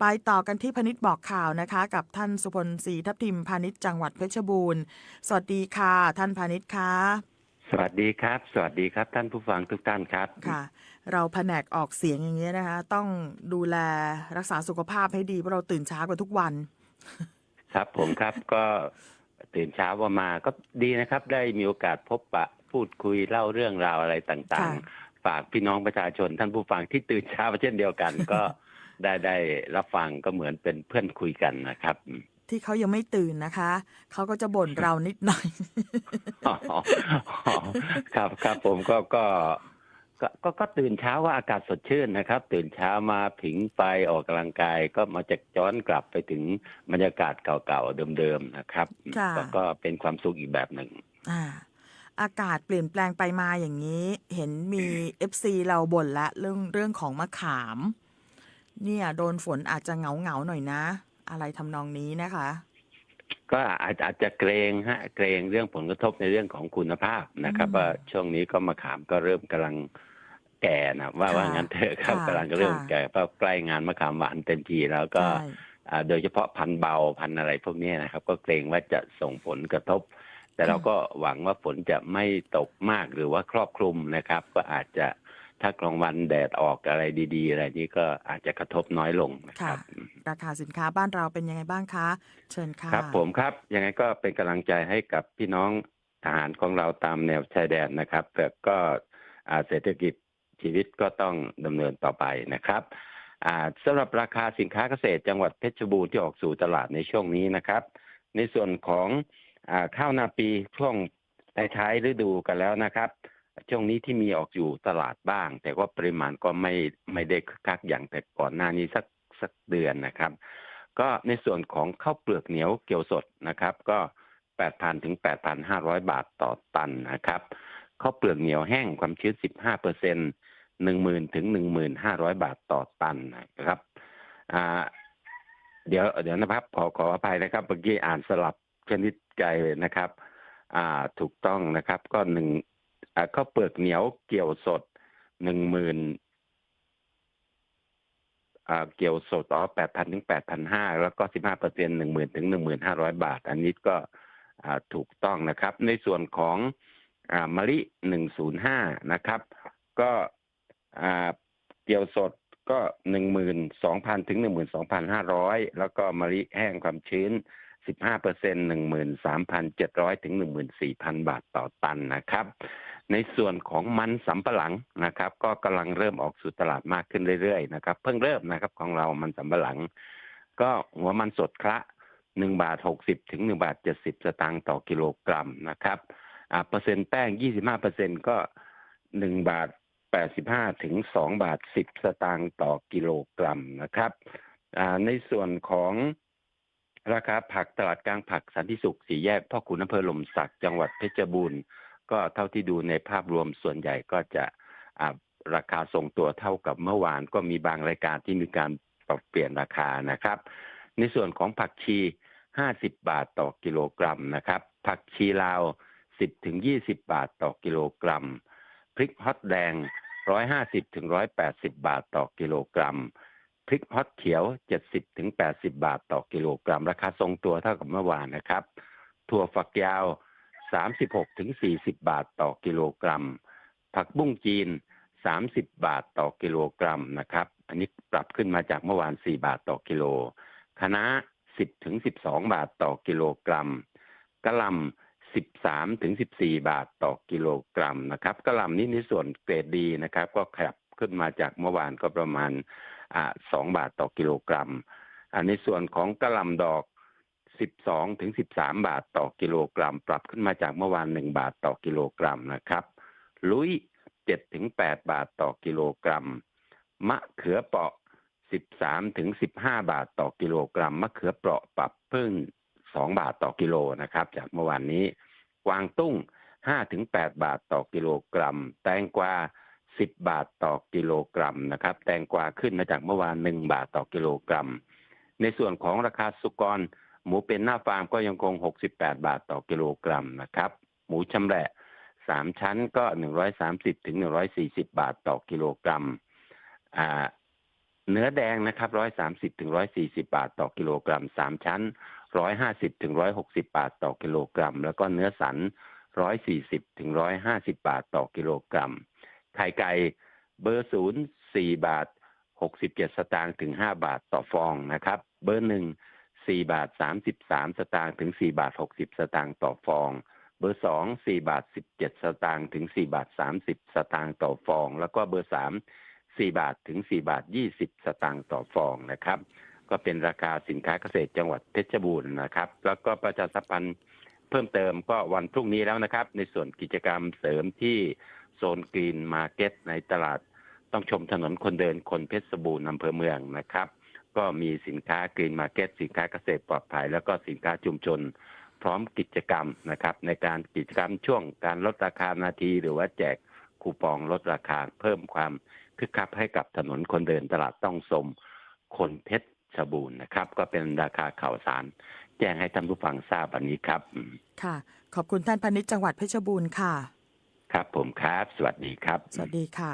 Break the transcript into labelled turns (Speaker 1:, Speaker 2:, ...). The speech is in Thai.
Speaker 1: ไปต่อกันที่พนิษบอกข่าวนะคะ กับท่านสุพลศรีทัพทิมพาณิชย์จังหวัดเพชรบูรณ์สวัสดีค่ะท่านพาณิชย์คะ
Speaker 2: สวัสดีครับ สวัสดีครับ ท่านผู้ฟังทุกท่านครับ
Speaker 1: ค่ะ เราแผนกออกเสียงอย่างเงี้ยนะคะ ต้องดูแลรักษาสุขภาพให้ดีเพราะเราตื่นช้ากว่าทุกวัน
Speaker 2: ครับผมครับก็ตื่นเช้าว่ามาก็ดีนะครับ ได้มีโอกาสพบปะพูดคุยเล่าเรื่องราวอะไรต่าง
Speaker 1: ค่ะ
Speaker 2: ๆฝากพี่น้องประชาชนท่านผู้ฟังที่ตื่นเช้าเช่นเดียวกัน ก็ ได้ได้รับฟังก็เหมือนเป็นเพื่อนคุยกันนะครับ
Speaker 1: ที่เขายังไม่ตื่นนะคะ เขาก็จะบ่นเรานิดหน่อย
Speaker 2: อ๋ออ๋อครับครับผมก็ก็ก็ก็ก็ตื่นเช้าว่าอากาศสดชื่นนะครับ ตื่นเช้ามาผิงไฟออกกำลังกายก็มาจะย้อนกลับไปถึงบรรยากาศเก่าๆเดิมๆนะครับ
Speaker 1: ค่ะ
Speaker 2: ก็ก็เป็นความสุขอีกแบบหนึ่ง
Speaker 1: อ่าอากาศเปลี่ยนแปลงไปมาอย่างนี้ เห็นมีเอฟซีเราบ่นละเรื่องเรื่องของมะขาม เนี่ย โดนฝนอาจจะเหงาเหงาๆหน่อยนะ อะไรทำนองนี้นะคะ
Speaker 2: ก็อาจอาจจะเกรงฮะเกรงเรื่องผลกระทบในเรื่องของคุณภาพนะครับ
Speaker 1: อืม
Speaker 2: ว่าช่วงนี้ก็มะขามก็เริ่มกำลังแก่นะว่า
Speaker 1: ค่ะ
Speaker 2: ว่างั้นเถอะครับ
Speaker 1: ค่ะ
Speaker 2: กำลังเริ่ม
Speaker 1: ค่ะ
Speaker 2: แก่เพราะใกล้งานมะขามหวานเต็มทีแล้วก็
Speaker 1: ใช่
Speaker 2: อ่าโดยเฉพาะพันธุ์เบาพันธุ์อะไรพวกนี้นะครับ ก็เกรงว่าจะส่งผลกระทบ แต่เราก็หวังว่าฝนจะไม่ตกมากหรือว่าครอบคลุมนะครับ ก็อาจจะ ถ้ากลางวันแดดออกอะไรดีๆ อะไรนี้ก็อาจจะกระทบน้อยลงนะครับ
Speaker 1: ราคาสินค้าบ้านเราเป็นยังไงบ้างคะ เชิญค่ะ
Speaker 2: ครับ ผมครับ ยังไงก็เป็นกำลังใจให้กับพี่น้องทหารของเราตามแนวชายแดนนะครับ แต่ก็อ่าเศรษฐกิจชีวิตก็ต้องดำเนินต่อไปนะครับอ่าสำหรับราคาสินค้าเกษตรจังหวัดเพชรบูรณ์ที่ออกสู่ตลาดในช่วงนี้นะครับ ในส่วนของอาข้าวนาปีช่วงท้ายๆฤดูกันแล้วนะครับ ช่วงนี้ที่มีออกอยู่ตลาดบ้าง แต่ว่าปริมาณก็ไม่ไม่ได้คึกคักอย่างแต่ก่อนหน้านี้สักสักเดือนนะครับ ก็ในส่วนของข้าวเปลือกเหนียวเกี่ยวสดนะครับ ก็ 8,000 ถึง 8,500 บาทต่อตันนะครับข้าวเปลือกเหนียวแห้งความชื้น 15เปอร์เซ็นต์10,000ถึง1,500บาทต่อตันนะครับอ่าเดี๋ยวเดี๋ยวนะครับขอขออภัยนะครับเมื่อกี้อ่านสลับชนิดใจเลยนะครับ อ่าถูกต้องนะครับ ก็หนึ่ง ข้าวเปลือกเหนียวเกี่ยวสดหนึ่งหมื่นเกี่ยวสดอ๋อแปดพันถึงแปดพันห้าแล้วก็สิบห้าเปอร์เซ็นหนึ่งหมื่นถึงหนึ่งหมื่นห้าร้อยบาท อันนี้ก็ถูกต้องนะครับ ในส่วนของอ่ามะลิหนึ่งศูนย์ห้านะครับ ก็เกี่ยวสดก็หนึ่งหมื่นสองพันถึงหนึ่งหมื่นสองพันห้าร้อยแล้วก็มะลิแห้งความชื้น15เปอร์เซ็นต์หนึ่งหมื่นสามพันเจ็ดร้อยถึงหนึ่งหมื่นสี่พันบาทต่อตันนะครับ ในส่วนของมันสำปะหลังนะครับ ก็กำลังเริ่มออกสู่ตลาดมากขึ้นเรื่อยๆนะครับ เพิ่งเริ่มนะครับของเรามันสำปะหลัง ก็หัวมันสดคละหนึ่งบาทหกสิบถึงหนึ่งบาทเจ็ดสิบสตางค์ต่อกิโลกรัมนะครับอ่าเปอร์เซ็นต์แป้งยี่สิบห้าเปอร์เซ็นก็หนึ่งบาทแปดสิบห้าถึงสองบาทสิบสตางค์ต่อกิโลกรัมนะครับอ่าในส่วนของราคาผักตลาดกลางผักสันติสุขสีแยกพ่อขุนอำเภอหลมสักจังหวัดเพชรบูรณ์ ก็เท่าที่ดูในภาพรวมส่วนใหญ่ก็จะราคาทรงตัวเท่ากับเมื่อวานก็มีบางรายการที่มีการปรับเปลี่ยนราคานะครับ ในส่วนของผักชี 50 บาทต่อกิโลกรัมนะครับ ผักชีลาว 10ถึง20 บาทต่อกิโลกรัม พริกฮอตแดง 150ถึง180 บาทต่อกิโลกรัม พริกฮอตเขียว 70ถึง80 บาทต่อกิโลกรัม ราคาทรงตัวเท่ากับเมื่อวานนะครับ ถั่วฝักยาว 36ถึง40 บาทต่อกิโลกรัม ผักบุ้งจีน 30 บาทต่อกิโลกรัมนะครับ อันนี้ปรับขึ้นมาจากเมื่อวาน 4 บาทต่อกิโลคะน้า10ถึง12 บาทต่อกิโลกรัมกะหล่ำ13ถึง14 บาทต่อกิโลกรัมนะครับกะหล่ำนี่ในส่วนเกรดดีนะครับ ก็ขยับขึ้นมาจากเมื่อวานก็ประมาณอ่า2บาทต่อกิโลกรัมอ่าในส่วนของกะหล่ำดอก 12ถึง13 บาทต่อกิโลกรัม ปรับขึ้นมาจากเมื่อวาน 1 บาทต่อกิโลกรัมนะครับ ลุย7ถึง8บาทต่อกิโลกรัม มะเขือเปราะ 13ถึง15 บาทต่อกิโลกรัม มะเขือเปราะปรับเพิ่ม2บาทต่อกิโลนะครับ จากเมื่อวานนี้ กวางตุ้ง5ถึง8บาทต่อกิโลกรัม แตงกวา10 บาทต่อกิโลกรัมนะครับ แตงกวาขึ้นมาจากเมื่อวาน 1 บาทต่อกิโลกรัม ในส่วนของราคาสุกร หมูเป็นหน้าฟาร์มก็ยังคง 68 บาทต่อกิโลกรัมนะครับ หมูชำแหละสามชั้นก็ 130ถึง140 บาทต่อกิโลกรัมอ่าเนื้อแดงนะครับร้อยสามสิบถึงร้อยสี่สิบาทต่อกิโลกรัมสามชั้นร้อยห้าสิบถึงร้อยหกสิบาทต่อกิโลกรัม แล้วก็เนื้อสันร้อยสี่สิบถึงร้อยห้าสิบาทต่อกิโลกรัม ไข่ไก่เบอร์ศูนย์สี่บาทหกสิบเจ็ดสตางค์ถึงห้าบาทต่อฟองนะครับ เบอร์หนึ่ง สี่บาทสามสิบสามสตางค์ถึงสี่บาทหกสิบสตางค์ต่อฟอง เบอร์สองสี่บาทสิบเจ็ดสตางค์ถึงสี่บาทสามสิบสตางค์ต่อฟอง แล้วก็เบอร์สามสี่บาทถึงสี่บาทยี่สิบสตางค์ต่อฟองนะครับ ก็เป็นราคาสินค้าเกษตรจังหวัดเพชรบูรณ์นะครับ แล้วก็ประชาสัมพันธ์เพิ่มเติมก็วันพรุ่งนี้แล้วนะครับ ในส่วนกิจกรรมเสริมที่โซนกรีนมาร์เก็ตในตลาดต้องชมถนนคนเดินคนเพชรบูรณ์อำเภอเมืองนะครับ ก็มีสินค้ากรีนมาร์เก็ตสินค้าเกษตรปลอดภัย แล้วก็สินค้าชุมชน พร้อมกิจกรรมนะครับ ในการกิจกรรมช่วงการลดราคานาที หรือว่าแจกคูปองลดราคาเพิ่มความคึกคักให้กับถนนคนเดินตลาดต้องสมคนเพชรบูรณ์นะครับ ก็เป็นราคาข่าวสาร แจ้งให้ท่านผู้ฟังทราบวันนี้ครับอืม
Speaker 1: ค่ะ ขอบคุณท่านพาณิชย์จังหวัดเพชรบูรณ์ค่ะ
Speaker 2: ครับผมครับ สวัสดีครับ
Speaker 1: สวัสดีค่ะ